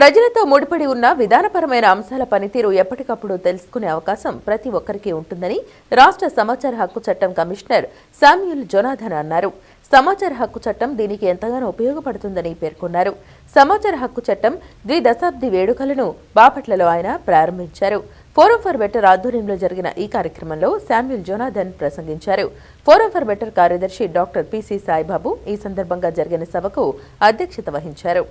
ప్రజలతో ముడిపడి ఉన్న విధానపరమైన అంశాల పనితీరు ఎప్పటికప్పుడు తెలుసుకునే అవకాశం ప్రతి ఒక్కరికి ఉంటుందని రాష్ట్ర సమాచార హక్కు చట్టం కమిషనర్ శామ్యూల్ జొనాథన్ అన్నారు. సమాచార హక్కు చట్టం దీనికి ఎంతగానో ఉపయోగపడుతుందని పేర్కొన్నారు. సమాచార హక్కు చట్టం ద్విదశాబ్ది వేడుకలను బాపట్లలో ఆయన ప్రారంభించారు. ఫోరం ఫర్ బెటర్ ఆధ్వర్యంలో జరిగిన ఈ కార్యక్రమంలో శామ్యుల్ జోనాథన్ ప్రసంగించారు. ఫోరం ఫర్ బెటర్ కార్యదర్శి డాక్టర్ పిసి సాయిబాబు ఈ సందర్భంగా జరిగిన సభకు అధ్యక్షత వహించారు.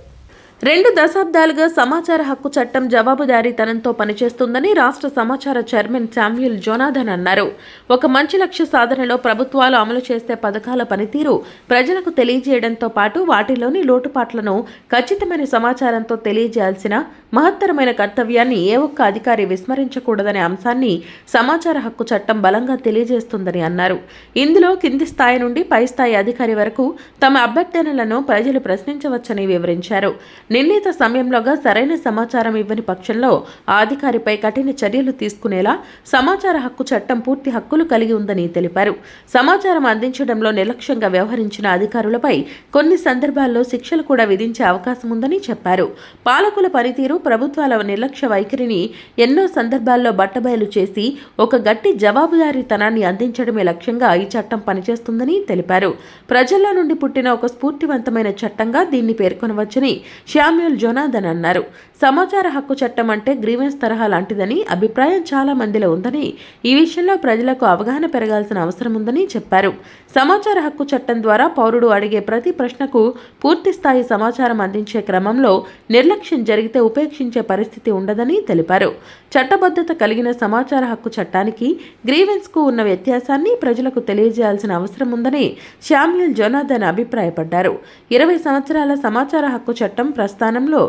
రెండు దశాబ్దాలుగా సమాచార హక్కు చట్టం జవాబుదారీతనంతో పనిచేస్తుందని రాష్ట్ర సమాచార చైర్మన్ శామ్యుల్ జోనాథన్ అన్నారు. ఒక మంచి లక్ష్య సాధనలో ప్రభుత్వాలు అమలు చేసే పథకాల పనితీరు ప్రజలకు తెలియజేయడంతో పాటు వాటిలోని లోటుపాట్లను ఖచ్చితమైన సమాచారంతో తెలియజేయాల్సిన మహత్తరమైన కర్తవ్యాన్ని ఏ ఒక్క అధికారి విస్మరించకూడదనే అంశాన్ని సమాచార హక్కు చట్టం బలంగా తెలియజేస్తుందని అన్నారు. ఇందులో కింది స్థాయి నుండి పై స్థాయి అధికారి వరకు తమ అభ్యర్థనలను ప్రజలు ప్రశ్నించవచ్చని వివరించారు. నిర్ణీత సమయంలోగా సరైన సమాచారం ఇవ్వని పక్షంలో అధికారిపై కఠిన చర్యలు తీసుకునేలా సమాచార హక్కు చట్టం పూర్తి హక్కులు కలిగి ఉందని తెలిపారు. సమాచారం అందించడంలో నిర్లక్ష్యంగా వ్యవహరించిన అధికారులపై కొన్ని సందర్భాల్లో శిక్షలు కూడా విధించే అవకాశం ఉందని చెప్పారు. పాలకుల పనితీరు ప్రభుత్వాల నిర్లక్ష్య వైఖరిని ఎన్నో సందర్భాల్లో బట్టబయలు చేసి ఒక గట్టి జవాబుదారీతనాన్ని అందించడమే లక్ష్యంగా ఈ చట్టం పనిచేస్తుందని తెలిపారు. ప్రజల్లో నుండి పుట్టిన ఒక స్ఫూర్తివంతమైన చట్టంగా దీన్ని పేర్కొనవచ్చని శామ్యూల్ జొనాథన్ అన్నారు. సమాచార హక్కు చట్టం అంటే గ్రీవెన్స్ తరహా లాంటిదని అభిప్రాయం చాలా మందిలో ఉందని ఈ విషయంలో ప్రజలకు అవగాహన పెరగాల్సిన అవసరం ఉందని చెప్పారు. సమాచార హక్కు చట్టం ద్వారా పౌరుడు అడిగే ప్రతి ప్రశ్నకు పూర్తి స్థాయి సమాచారం అందించే క్రమంలో నిర్లక్ష్యం జరిగితే ఉపేక్షించే పరిస్థితి ఉండదని తెలిపారు. చట్టబద్ధత కలిగిన సమాచార హక్కు చట్టానికి గ్రీవెన్స్కు ఉన్న వ్యత్యాసాన్ని ప్రజలకు తెలియజేయాల్సిన అవసరం ఉందని శామ్యూల్ జొనాథన్ అభిప్రాయపడ్డారు. ఇరవై సంవత్సరాల సమాచార హక్కు చట్టం ప్రస్థానంలో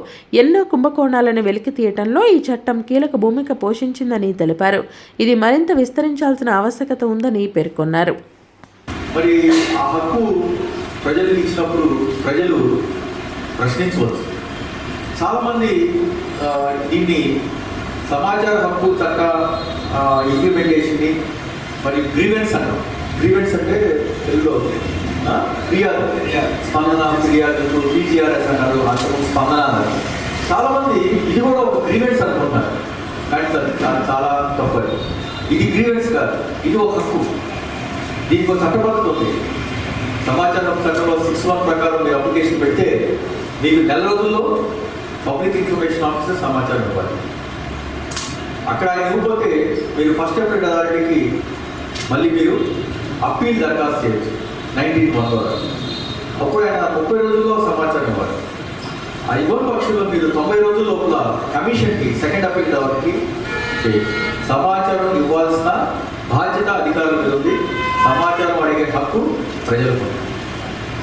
ఎన్నో కుంభకోణాలను వెలికి తీయటంలో ఈ చట్టం కీలక భూమిక పోషించిందని తెలిపారు. ఇది మరింత విస్తరించాల్సిన ఆవశ్యకత ఉందని పేర్కొన్నారు. మరి ఆ హక్కు ప్రజలకు ఇచ్చినప్పుడు ప్రజలు ప్రశ్నించవచ్చు. చాలామంది దీన్ని సమాచార హక్కు చట్ట ఇంప్లిమెంటేషన్ని మరి గ్రీవెన్స్ అంటాం. గ్రీవెన్స్ అంటే తెలుగులో ఫిర్యాదు స్పందన ఫిర్యాదు టీజీఆర్ఎస్ అంటారు అంతకు స్పందన అన్నారు. చాలామంది ఇది కూడా ఒక గ్రీవెన్స్ అనుకుంటున్నారు కానీ సార్ చాలా తప్పదు. ఇది గ్రీవెన్స్ కాదు ఇది ఒక హక్కు. దీనికి ఒక చట్టబద్ధత ఉంది. సమాచారం చట్టంలో సిక్స్ వన్ ప్రకారం మీరు అప్లికేషన్ పెడితే మీకు నెల రోజుల్లో పబ్లిక్ ఇన్ఫర్మేషన్ ఆఫీసర్ సమాచారం ఇవ్వాలి. అక్కడ ఆయన ఇవ్వకపోతే మీరు ఫస్ట్ అప్డేట్ అథారిటీకి మళ్ళీ మీరు అప్పీల్ దరఖాస్తు చేయొచ్చు. నైన్టీన్ వన్ వరకు. అప్పుడు ఆయన ముప్పై రోజుల్లో సమాచారం ఇవ్వాలి. ఆ ఇవ్వని పక్షంలో మీరు తొంభై రోజుల లోపల కమిషన్కి సెకండ్ అప్పీల్ అథారిటీకి సమాచారం ఇవ్వాల్సిన బాధ్యత అధికారుల మీద ఉంది. సమాచారం అడిగే హక్కు ప్రజలకు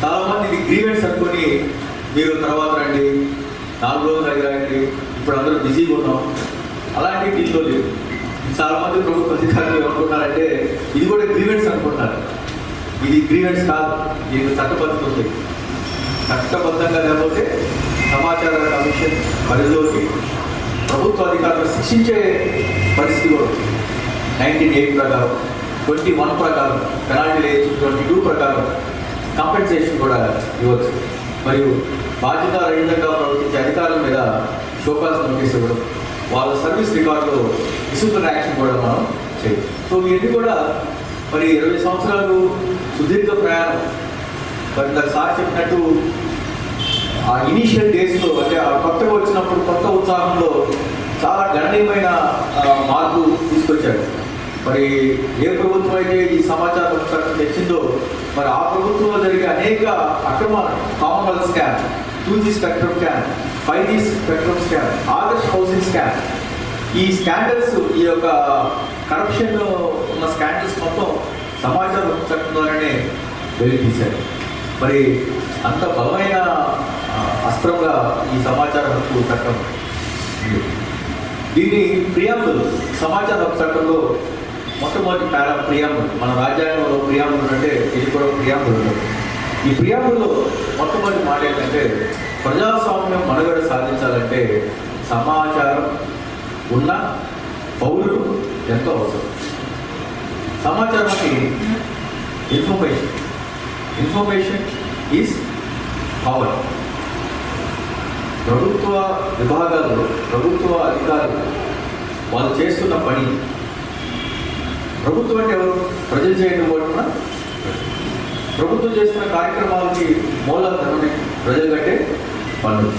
చాలామంది ఇది గ్రీవెన్స్ అనుకుని మీరు తర్వాత రండి నాలుగు రోజులు అడిగారండి ఇప్పుడు అందరూ బిజీగా ఉన్నాం. అలాంటి దీంట్లో లేదు. చాలామంది ప్రభుత్వ అధికారులు ఏమనుకుంటున్నారంటే ఇది కూడా గ్రీవెన్స్ అనుకుంటున్నారు. ఇది గ్రీవెన్స్ కాదు దీనికి చట్టబద్ధత ఉంది. చట్టబద్ధంగా లేకపోతే సమాచార కమిషన్ పరిధిలోకి ప్రభుత్వ అధికారులు శిక్షించే పరిస్థితి కూడా నైన్టీన్ ఎయిట్ ప్రకారం ట్వంటీ వన్ ప్రకారం పెనాల్టీ లేచి ట్వంటీ టూ ప్రకారం కాంపెన్సేషన్ కూడా ఇవ్వచ్చు. మరియు బాధ్యత రహితంగా ప్రవర్తించే అధికారుల మీద షోకాస్ నోటీస్ ఇవ్వడం వాళ్ళ సర్వీస్ రికార్డులో విసుగుతున్న యాక్షన్ కూడా మనం చేయాలి సో ఇవన్నీ కూడా మరి ఇరవై సంవత్సరాలు సుదీర్ఘ ప్రయాణం. మరి నాకు సార్ చెప్పినట్టు ఆ ఇనీషియల్ డేస్లో అంటే ఆ కొత్తగా వచ్చినప్పుడు కొత్త ఉత్సాహంలో చాలా గణనీయమైన మార్పు తీసుకొచ్చాడు మరి ఏ ప్రభుత్వం అయితే ఈ సమాచార పుస్తకం తెచ్చిందో మరి ఆ ప్రభుత్వంలో జరిగే అనేక అక్రమ Commonwealth scam two G spectrum scam five G spectrum scam Adarsh housing scam. ఈ స్కాండల్స్ ఈ యొక్క కరప్షన్ ఉన్న స్కాండల్స్ మొత్తం సమాచార హక్కు చట్టం ద్వారానే వెలికి తీశారు. మరి అంత బలమైన అస్త్రంగా ఈ సమాచార హక్కు చట్టం ఉంది. దీన్ని ప్రియాములు సమాచార హక్కు చట్టంలో మొట్టమొదటి పారా ప్రియాంబుల్ మన రాజ్యాంగంలో ప్రియాములు అంటే ఇది కూడా ప్రియాములు ఈ ప్రియాంబుల్లో మొట్టమొదటి మాట ఏంటంటే ప్రజాస్వామ్యం మనుగడ సాధించాలంటే సమాచారం ఉన్న పౌరులు ఎంతో అవసరం. సమాచారానికి ఇన్ఫర్మేషన్. Information is power. ప్రభుత్వ విభాగాలు వాళ్ళు చేస్తున్న పని. ప్రభుత్వం అంటే ఎవరు? ప్రజలు చేయడం కూడా ప్రభుత్వం చేస్తున్న కార్యక్రమాలకి మూలాధారమే ప్రజలు కట్టే పనులు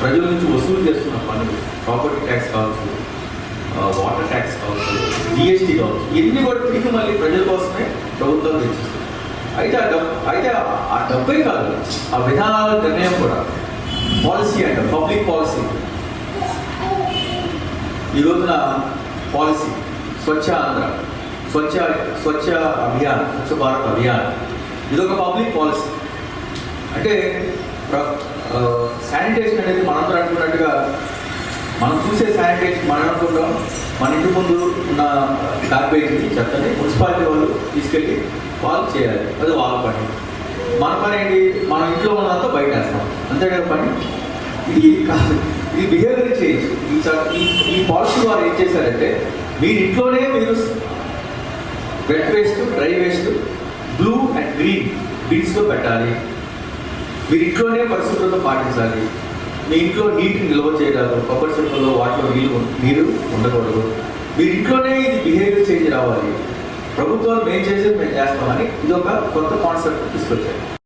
ప్రజల నుంచి వసూలు చేస్తున్న పన్నులు. ప్రాపర్టీ ట్యాక్స్ కావచ్చు వాటర్ ట్యాక్స్ కావచ్చు జిఎస్టీ కావచ్చు ఇన్ని కూడా తిరిగి మళ్ళీ ప్రజల కోసమే ప్రభుత్వం తెచ్చిస్తుంది. అయితే ఆ డబ్బు అయితే ఆ- ఆ డబ్బే కాదు ఆ విధానాల నిర్ణయం కూడా పాలసీ అంట పబ్లిక్ పాలసీ ఈ రోజున పాలసీ స్వచ్ఛ ఆంధ్ర స్వచ్ఛ స్వచ్ఛ అభియాన్ స్వచ్ఛ భారత్ అభియాన్. ఇది ఒక పబ్లిక్ పాలసీ అంటే శానిటేషన్ అనేది మనందరూ అనుకున్నట్టుగా మనం చూసే శానిటైజ్ మనం అనుకుంటాం మన ఇంటి ముందు ఉన్న గార్బేజ్ని చెత్తని మున్సిపాలిటీ వాళ్ళు తీసుకెళ్ళి వాళ్ళు చేయాలి. అది వాళ్ళ పని. మన పని ఏంటి? మన ఇంట్లో ఉన్నదంతా బయట వేస్తాం. అంతే పని ఇది కాదు. ఇది బిహేవియర్ చేంజ్ ఈ ఈ- ఈ పాలసీ వారు ఏం చేశారంటే మీరు ఇంట్లోనే మీరు wet waste dry waste blue and green బీన్స్లో పెట్టాలి. మీరు ఇంట్లోనే పరిశుభ్రత పాటించాలి. మీ ఇంట్లో నీటిని నిల్వ చేయగలరు. కొబ్బరి చెట్లలో వాటిలో నీళ్ళు నీరు ఉండకూడదు. మీరు ఇంట్లోనే ఇది బిహేవియర్ చేంజ్ రావాలి. ప్రభుత్వాలు మేము చేసేది మేము చేస్తామని ఇది ఒక కొత్త కాన్సెప్ట్ తీసుకొచ్చారు.